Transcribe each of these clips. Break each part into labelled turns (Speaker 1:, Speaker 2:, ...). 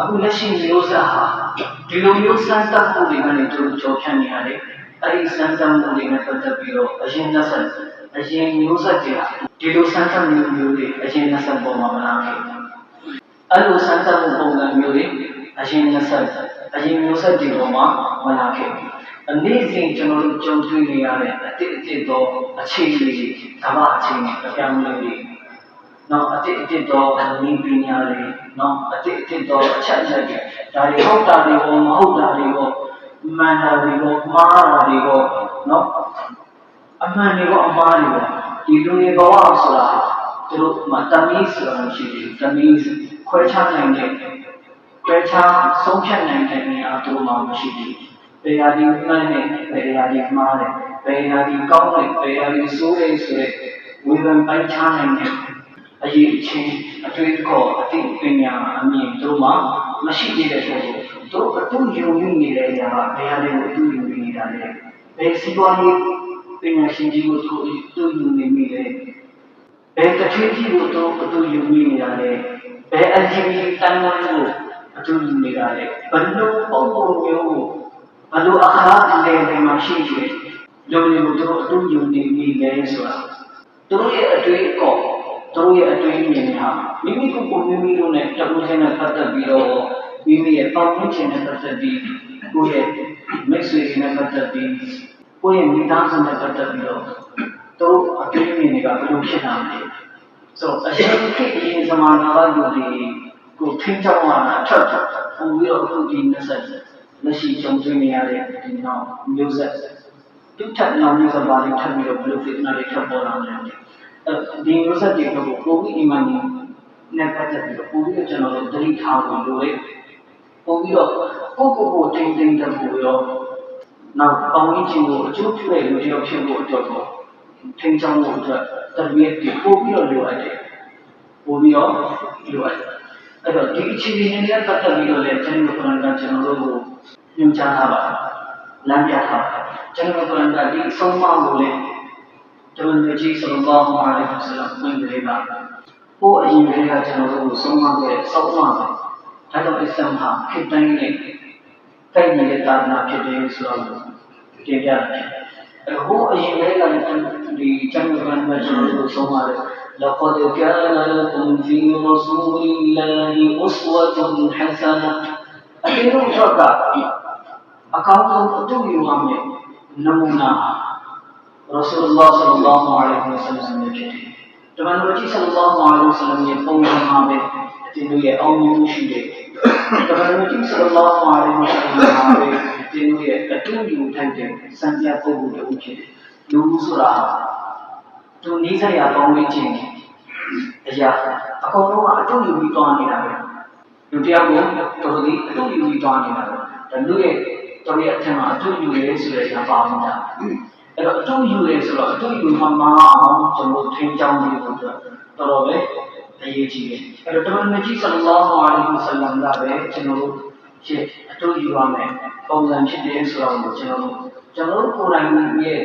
Speaker 1: အခုလက်ရှိမျိုးဆက်ဟာဒီလိုမျိုးစမ်းသပ်မှုတွေကနေကျိုးကြောဖြန့်နေရတယ်အဲ့ဒီစမ်းသပ်မှုတွေနဲ့ပတ်သက်ပြီးတော့အရင်လက်ဆက်အရင်မျိုးဆက်တွေကဒီလိုစမ်းသပ်မှုမျိုးတွေအရင်လက်ဆက်ပေါ်မှာမလာခဲ့ဘူးအဲ့လိုစမ်းသပ်မှုပုံစံမျိုးတွေအရင်နှစ်ဆက်အရင်မျိုးဆက်တွေပေါ်မှာဝင်လာခဲ့ပြီ။အနေစဉ်ကျွန်တော်တို့ကြုံတွေ့နေရတဲ့အတိအကျသောအခြေအနေကမ္ဘာအခြေအနေအပြောင်းအလဲတွေ နောက်အတိအကျသောအနည်းပညာတွေနောက်အတိအကျသောအချက်အလက်တွေဒါတွေဟုတ်တာတွေရောမဟုတ်တာတွေရောမှန်တာတွေရောမှားတာတွေရောနော်အမှန်တွေရောအမှားတွေရောဒီလူတွေဘဝဆိုတာသူတို့မှတမီးဆိုတာမရှိဘူးတမီးခွဲခြားနိုင်တဲ့ခွဲခြားဆုံးဖြတ်နိုင်တဲ့နေရာသူတို့မှမရှိဘူးဘယ်ဟာဒီမှန်တယ်ဘယ်ဟာဒီမှားတယ်ဘယ်ဟာဒီကောင်းတယ်ဘယ်ဟာဒီဆိုးတယ်ဆိုတဲ့ဝေဖန်ပိုင်းခြားနိုင်တဲ့ အရေးအချင်းအတွေ့အခေါ်အသိပညာအမြင်တို့မှမရှိသေးတဲ့အတွက်တို့အတူယုံကြည်နေတဲ့အရာကဘယ်ဟာတွေကိုအတူယုံကြည်နေတာလဲဘယ်စီးပွားရေးပညာရှင်ကြီးကိုတို့အတူယုံနေမိလဲဘယ်တစ်ထည်ကြီးကိုတို့အတူယုံကြည်နေတာလဲဘယ် LGBT တန်ဖိုးကိုအတူယုံနေတာလဲဘယ်လိုပုံပုံမျိုးကိုဘယ်လိုအခါအလဲတွေမှာရှိရှိလူတွေကိုတို့အတူယုံနေမိလဲဆိုတာသူတို့ရဲ့အတွေ့အခေါ် သူတို့ရဲ့အတွေ့အမြင်ဟာမိမိကိုယ်ကိုမိမိတို့နဲ့တခုချင်းနဲ့ပတ်သက်ပြီးတော့မိမိရဲ့ပတ်ဝန်းကျင်နဲ့ပတ်သက်ပြီးကိုယ့်ရဲ့မိတ်ဆွေတွေနဲ့ပတ်သက်ပြီးကိုယ့်ရဲ့မိသားစုနဲ့ပတ်သက်ပြီးတော့သူတို့အတွေ့အမြင်တွေကဘယ်လိုဖြစ်လာလဲဆိုတော့အရင်ခေတ်အရင်ဇမာနာကလူတွေကိုထင်းချောင်းလာတာထပ်ထပ်ပူပြီးတော့အခုဒီ20လက်ရှိကြုံတွေ့နေရတဲ့ဒီနောက်မျိုးဆက်သူထပ်နောက်မျိုးဆက်ပါလိထပ်ပြီးတော့ဘယ်လိုဖြစ်နေလဲထပ်ပေါ်လာတယ်အဲ ဒီမျိုးဆက်တွေကိုကိုယ်ကြီးအမှန်ကြီးနဲ့ပတ်သက်ပြီးတော့ပို့ပြီးတော့ကျွန်တော်တို့တတိထားဖို့လိုတယ်ပို့ပြီးတော့ကိုယ့်ကိုယ်ကိုတိမ်တိမ်တက်ဖို့ရောနောက်ပေါင်းရင်းချင်းကိုအကျိုးပြုတဲ့လူတစ်ယောက်ဖြစ်ဖို့အတွက်ကိုထင်ကြောင်းဖို့အတွက်တပည့်တွေပို့ပြီးတော့လိုအပ်တယ်ပို့ပြီးတော့လိုအပ်တယ်အဲ့တော့ဒီအခြေအနေနဲ့ပတ်သက်ပြီးတော့လည်းကျွန်တော်တို့ကကျွန်တော်တို့ကိုညွှန်ကြားထားပါတယ်လမ်းပြထားပါတယ်ကျွန်တော်တို့ကဒီအဆုံးအမကိုလည်း ကျွန်တော်တို့ကြီးဆလောဘောမာလေးဆလောဝင်လေးပါဟိုအရင်ကကျွန်တော်တို့ကိုဆုံးမခဲ့စောက်မပဲဒါကြောင့်အစ္စလာမ်ဟာခေတ္တတိုင်းနဲ့တိုက်နေတဲ့သာသနာဖြစ်တယ်ဆိုတော့တင်ပြတယ်အဲဟိုအရင်ကဒီကျွန်တော်တို့ကကျွန်တော်တို့ဆုံးမတယ် لقد كان لكم في رسول الله أسوة حسنة အတင်းတို့ချော့က အကောင်းဆုံးအတူယူရမယ်နမူနာရဆူလလာဆလ္လာဟူအလိုင်းဝါဆလမ်ရဲ့ဖြစ်တယ်။တမန်တော်ကြီးဆလ္လာဟူအလိုင်းဝါဆလမ်ရဲ့ပုံစံမှာပဲအတင်းတို့ရဲ့အောင်မြင်မှုရှိတယ်။တမန်တော်ကြီးဆလ္လာဟူအလိုင်းဝါဆလမ်မှာပဲအတင်းတို့ရဲ့အတူယူထိုက်တဲ့စံပြပုံစံတစ်ခုဖြစ်တယ်။လူဆိုတာသူနိစ္စရာပေါင်းဝန်းကျင်အရာအကုန်လုံးကအတူယူပြီးတွားနေတာပဲ။လူတယောက်ကိုတော်တော်အတူယူပြီးတွားနေတာပဲ။ဒါလူရဲ့တော်ရဲ့အထက်မှာအတူယူရဲဆိုတဲ့အရာပါနေတာ။ အဲ့တော့အတူယူရဲဆိုတော့အတူယူမှမအောင်ကျွန်တော်ထိန်းချောင်းပြီးတော့တော်တော်ပဲအရေးကြီးတယ်။အဲ့တော့တမန်တော်ကြီးဆလ္လာဟူအလိုင်းဝါဆလမ်ကပဲကျွန်တော်တို့ရှင်းအတူယူရမယ်ပုံစံဖြစ်တယ်ဆိုတော့ကျွန်တော်တို့ကျွန်တော်တို့ကိုယ်တိုင်ရဲ့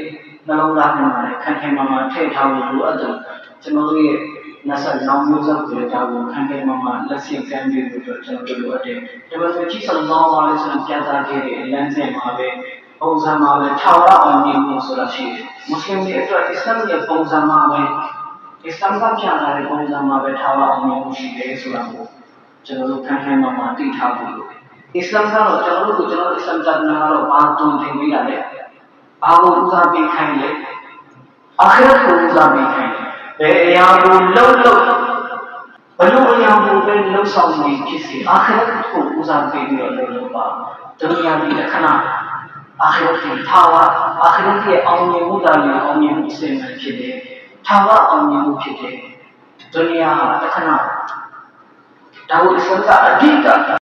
Speaker 1: နှလုံးသားထဲမှာခံခံမှမှထည့်ထားဖို့လိုအပ်တယ်ကျွန်တော်တို့ရဲ့နတ်ဆက်နောင်မျိုးဆက်တွေဒါကိုခံခံမှမှလက်ဆင့်ကမ်းပြီးတော့ကျွန်တော်တို့လိုအပ်တယ်ဒီလိုမျိုးကြီးဆလ္လာဟူအလိုင်းဝါဆလမ်ပြန်စားခဲ့တဲ့လမ်းစဉ်မှာပဲ ပုံစံမှာပဲထာဝရအောင်မြင်မှုဆိုတာရှိတယ်မွတ်စလင်တွေအတွက်အစ္စလာမ်ရဲ့ပုံစံမှာပဲအစ္စလာမ်ကပြန်လာတဲ့ပုံစံမှာပဲထာဝရအောင်မြင်မှုရှိတယ်ဆိုတာကိုကျွန်တော်တို့ခံခံမှမှသိထားဖို့လိုတယ်အစ္စလာမ်ကတော့ကျွန်တော်တို့ကိုကျွန်တော်တို့အစ္စလာမ်သာသနာကတော့ဘာတုံသင်ပေးရလဲဘာကိုဦးစားပေးခိုင်းလဲအခရတ်ကိုဦးစားပေးခိုင်းတယ်ဘယ်အရာကိုလုံးလုံးဘလို့အရာကိုပဲလှုပ်ဆောင်နေဖြစ်စေအခရတ်ကိုဦးစားပေးပြီးတော့လုပ်လို့ပါဒုညဒီခဏအခရ တ်ကိုထားဝအခရတ်ရဲ့အောင်မြင်မှုတာလည်းအောင်မြင်မှုအစဉ်ဖြစ်တယ်ထားဝအောင်မြင်မှုဖြစ်တယ်ဒုညဟာတခဏဒါကိုအစ္စလာမ်ကအဓိက